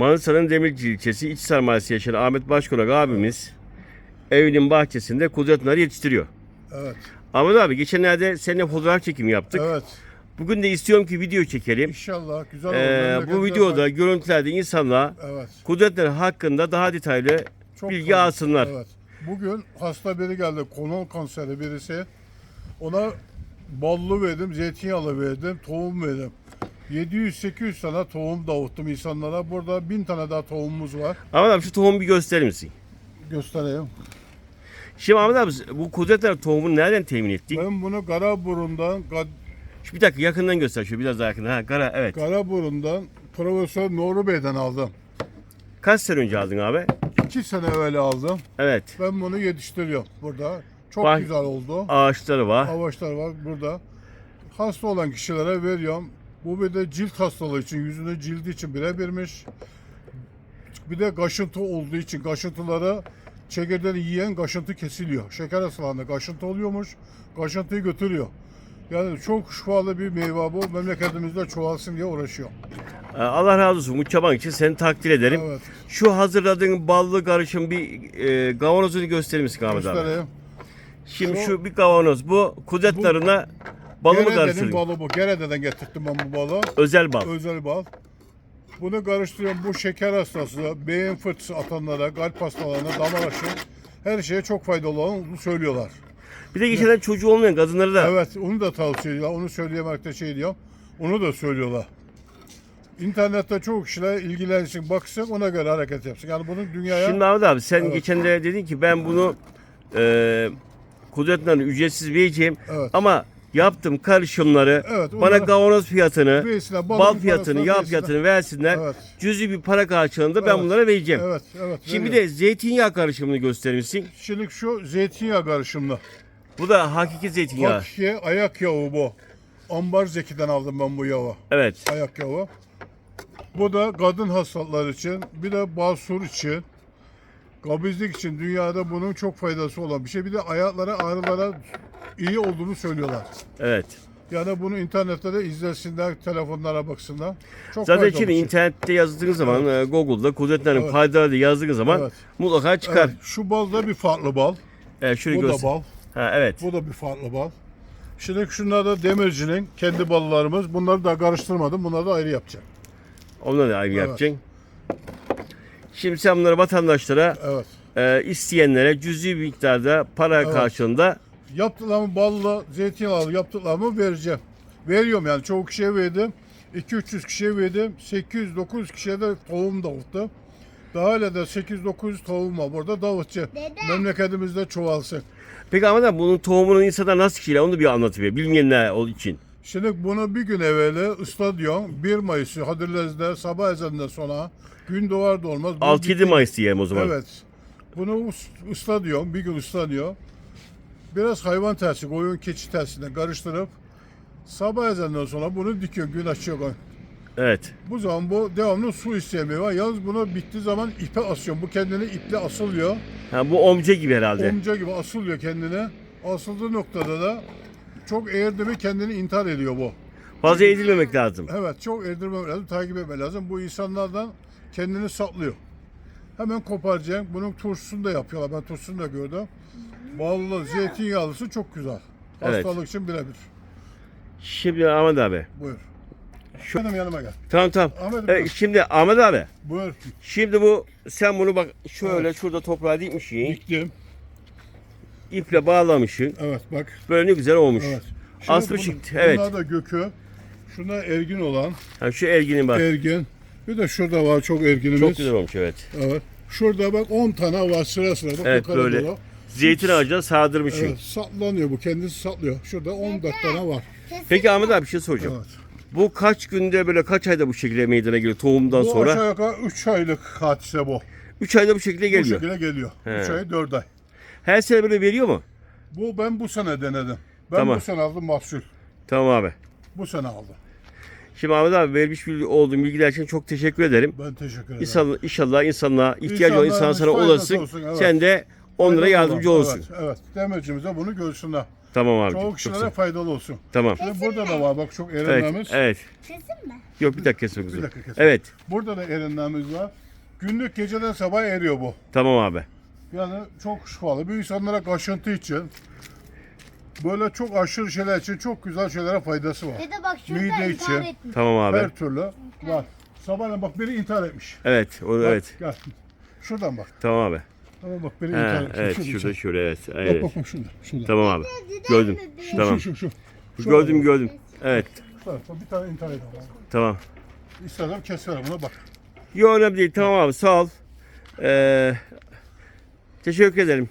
Manisa'nın Demirci ilçesi İç Sarmayesi yaşayan Ahmet Başkonak abimiz evinin bahçesinde kudret narı yetiştiriyor. Evet. Ahmet abi geçenlerde seninle fotoğraf çekimi yaptık. Evet. Bugün de istiyorum ki video çekelim. İnşallah güzel olur. Ee, bu videoda bak- görüntülerde insanlar Evet. kudretler hakkında daha detaylı Çok bilgi fazla. alsınlar. Evet. Bugün hasta biri geldi. Kolon kanseri birisi. Ona ballı verdim, zeytinyağlı verdim, tohum verdim. 700-800 tane tohum dağıttım insanlara. Burada 1000 tane daha tohumumuz var. Ahmet abi şu tohumu bir gösterir misin? Göstereyim. Şimdi Ahmet abi bu kudretler tohumunu nereden temin ettin? Ben bunu Karaburun'dan, Şu bir dakika yakından göster şu biraz daha yakından. Ha, gara, evet. Karaburun'dan Profesör Nuri Bey'den aldım. Kaç sene önce aldın abi? 2 sene evvel aldım. Evet. Ben bunu yetiştiriyorum burada. Çok Bak- güzel oldu. Ağaçları var. Avaçlar var burada. Hasta olan kişilere veriyorum. Bu bir de cilt hastalığı için, yüzünün cildi için birebirmiş. Bir de kaşıntı olduğu için kaşıntıları çekirdeğini yiyen kaşıntı kesiliyor. Şeker hastalarında kaşıntı oluyormuş. Kaşıntıyı götürüyor. Yani çok şifalı bir meyve bu. Memleketimizde çoğalsın diye uğraşıyor. Ee, Allah razı olsun bu çaban için seni takdir ederim. Evet. Şu hazırladığın ballı karışım bir e, kavanozunu gösterir misin Ahmet abi? Göstereyim. Şimdi Şu- şu bir kavanoz bu kudretlerine balı mı Gerede'nin karıştırdın? balı bu. Gerede'den getirttim ben bu balı. Özel bal. Özel bal. Bunu karıştırıyorum. Bu şeker hastası, beyin fırtısı atanlara, kalp hastalarına, damar aşı her şeye çok faydalı olduğunu söylüyorlar. Bir de geçen çocuğu olmayan kadınları da Evet, onu da tavsiye ediyorlar. Onu söyleyemekte şey diyorum. Onu da söylüyorlar. İnternette çok kişiler ilgilensin, baksın, ona göre hareket yapsın. Yani bunun dünyaya... Şimdi Ahmet abi sen Evet. geçen de dedin ki ben bunu e, kudretlerine ücretsiz vereceğim Evet. ama yaptım karışımları Evet, bana kavanoz fiyatını Versinler, bal fiyatını yağ fiyatını versinler Evet. cüzi bir para karşılığında ben Evet. bunlara vereceğim. Evet, evet. Şimdi veriyorum. de zeytinyağı karışımını göstermişsin. Şimdi şu zeytinyağı karışımlı. Bu da hakiki zeytinyağı. Hakiki ayak yağı bu. Ambar Zeki'den aldım ben bu yağı. Evet. ayak yağı. Bu da kadın hastalıkları için, bir de basur için, kabizlik için dünyada bunun çok faydası olan bir şey. Bir de ayaklara, ağrılara iyi olduğunu söylüyorlar. Evet. Yani bunu internette de izlesinler, telefonlara baksınlar. Çok Zaten şimdi bir şey. internette yazdığınız zaman e, Google'da kudretlerin Evet. faydaları diye yazdığınız zaman Evet. mutlaka çıkar. Evet, şu bal da bir farklı bal. Evet, şöyle Bu da göster. bal. Ha, evet. Bu da bir farklı bal. Şimdi şunlar da demircinin kendi ballarımız. Bunları da karıştırmadım. Bunları da ayrı yapacağım. Onları da ayrı Evet. yapacaksın. Şimdi sen bunları vatandaşlara Evet. e, isteyenlere cüzi bir miktarda para Evet. karşılığında Yaptıklarımı balla, zeytinyağlı yaptıklarımı vereceğim. Veriyorum yani çoğu kişiye verdim. 2-300 kişiye verdim. 800-900 kişiye de tohum dağıttım. Daha hala da 800-900 tohum var burada dağıtacağım. Memleketimizde çoğalsın. Peki ama da bunun tohumunu insana nasıl kişiyle onu bir anlatıver. Bilmeyenler o için. Şimdi bunu bir gün evveli stadyon 1 Mayıs'ı Hadırlez'de sabah ezanından sonra gün doğar doğmaz. bu 6-7 Mayıs diyelim o zaman. Evet. Bunu ıslatıyor, bir gün ıslatıyor. Biraz hayvan tersi, koyun keçi tersine karıştırıp sabah ezanından sonra bunu dikiyor, gün açıyor. Evet. Bu zaman bu devamlı su istemiyor. var. Yalnız bunu bittiği zaman ipe asıyor. Bu kendini iple asılıyor. Ha, bu omca gibi herhalde. Omca gibi asılıyor kendine. Asıldığı noktada da çok eğirdi mi kendini intihar ediyor bu. Fazla eğilmemek lazım. Evet çok eğdirmemek lazım, takip etmek lazım. Bu insanlardan kendini saklıyor. Hemen koparacak. Bunun turşusunu da yapıyorlar. Ben turşusunu da gördüm. Ballı, zeytinyağlısı çok güzel. Evet. Hastalık için birebir. Şimdi Ahmet abi. Buyur. Şu- Benim yanıma gel. Tamam tamam. Ahmet E, şimdi Ahmet abi. Buyur. Şimdi bu sen bunu bak şöyle şurada toprağa dikmişsin. Diktim. iple bağlamışsın. Evet bak. Böyle ne güzel olmuş. Evet. Şimdi Aslı çıktı. Evet. Bunlar da gökü. Şunlar ergin olan. Ha, şu erginin bak. Ergin. Bir de şurada var çok erginimiz. Çok güzel olmuş evet. Evet. Şurada bak 10 tane var sıra sıra. Bak Evet böyle. doğru. Zeytin ağacına sağdırmışsın. Evet, saplanıyor bu. Kendisi saplıyor. Şurada 14 tane var. Peki Ahmet abi bir şey soracağım. Evet. Bu kaç günde böyle kaç ayda bu şekilde meydana geliyor tohumdan Bu sonra? aşağı yukarı 3 aylık hadise bu. 3 ayda bu şekilde Bu geliyor. şekilde geliyor. He. 3 ay 4 ay. Her sene böyle veriyor mu? Bu ben bu sene denedim. Ben Tamam. bu sene aldım mahsul. Tamam abi. Bu sene aldım. Şimdi Ahmet abi vermiş bilgi- olduğum bilgiler için çok teşekkür ederim. Ben teşekkür ederim. İnşallah, inşallah insanlığa ihtiyacı olan sana faydası ulaşsın. olsun, evet. Sen de onlara yardımcı olsun. Evet, evet. Demircimize bunu görsünler. Tamam abicim. Çoğu Çok kişilere sağ- faydalı olsun. Tamam. Şimdi burada da var bak çok Evet. erinlerimiz. Evet. Kesin mi? Yok bir dakika kesme kızım. dakika kes. Evet. Burada da erinlerimiz var. Günlük geceden sabah eriyor bu. Tamam abi. Yani çok şifalı. Bu insanlara kaşıntı için böyle çok aşırı şeyler için çok güzel şeylere faydası var. Dede bak şurada Mide intihar içi. etmiş. Tamam abi. Her türlü var. Sabahleyin bak biri intihar etmiş. Evet. O, Bak, evet. Gel. Şuradan bak. Tamam abi. Tamam bak intihar Ha, evet. Şurada, Şurada şurada evet. Bak evet. bak bak şurada. Şurada. Tamam abi. Gördüm. Şu, Tamam. şu şu şu. Şurada Gördüm bak. gördüm. Evet. Şu tarafta bir tane intihar eden var. Tamam. İstersen kes ver buna bak. Yok önemli değil. Tamam abi sağ ol. Ee, teşekkür ederim.